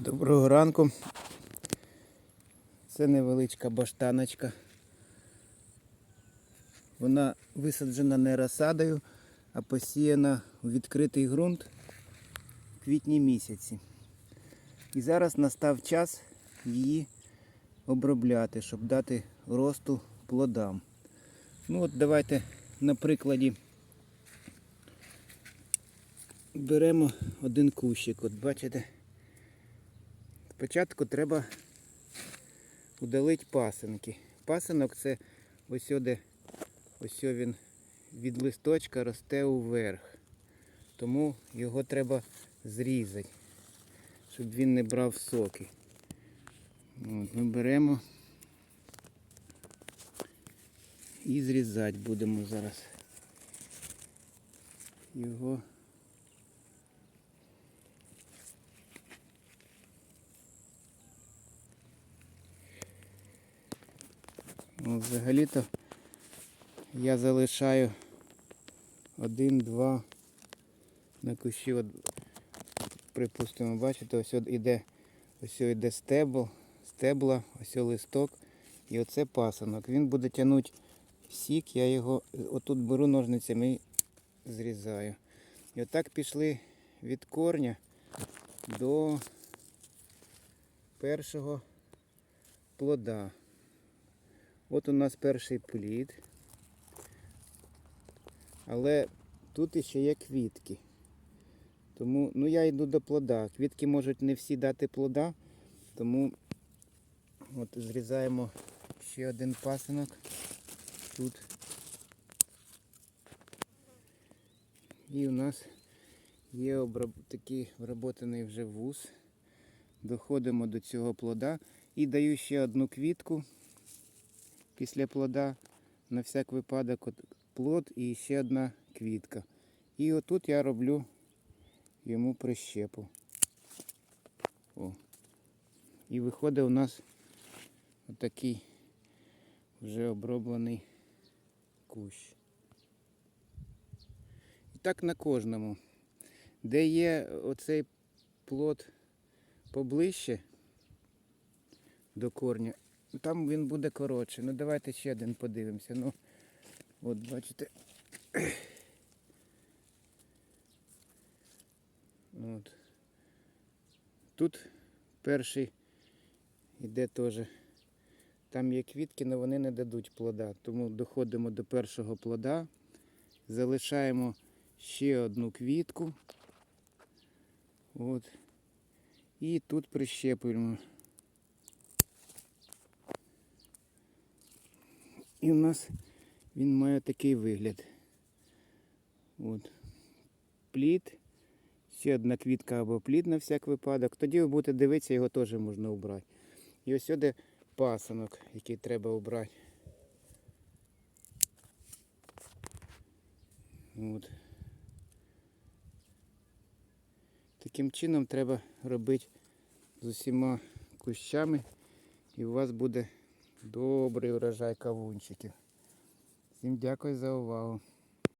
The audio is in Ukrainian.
Доброго ранку. Це невеличка баштаночка. Вона висаджена не розсадою, а посіяна у відкритий ґрунт в квітні місяці. І зараз настав час її обробляти, щоб дати росту плодам. Ну от давайте на прикладі беремо один кущик. От бачите. Спочатку треба удалити пасинки. Пасинок це ось сюди, ось він від листочка росте уверх. Тому його треба зрізати, щоб він не брав соки. От, ми беремо і зрізати будемо зараз. Його Ну, Взагалі-то я залишаю один-два на кущі. От, припустимо, бачите, ось от іде, ось іде стебл, стебла, ось листок і оце пасанок. Він буде тягнути сік, я його отут беру ножницями і зрізаю. І отак пішли від корня до першого плода. От у нас перший плід. Але тут іще є квітки. Тому ну я йду до плода. Квітки можуть не всі дати плода, тому от зрізаємо ще один пасинок тут. І у нас є обраб... такий обработаний вже вуз. Доходимо до цього плода і даю ще одну квітку після плода на всяк випадок плод і ще одна квітка. І отут я роблю йому прищепу. О. І виходить у нас отакий вже оброблений кущ. І так на кожному. Де є оцей плод поближче до корня, там він буде коротше. Ну давайте ще один подивимося. Ну, от бачите. От. Тут перший іде теж. Там є квітки, але вони не дадуть плода. Тому доходимо до першого плода, залишаємо ще одну квітку. От. І тут прищепуємо. І у нас він має такий вигляд. От. Плід. Ще одна квітка або плід на всяк випадок. Тоді ви будете дивитися, його теж можна обрати. І ось сюди пасанок, який треба обрати. От. Таким чином треба робити з усіма кущами і у вас буде Добрий урожай кавунчиків. Всім дякую за увагу.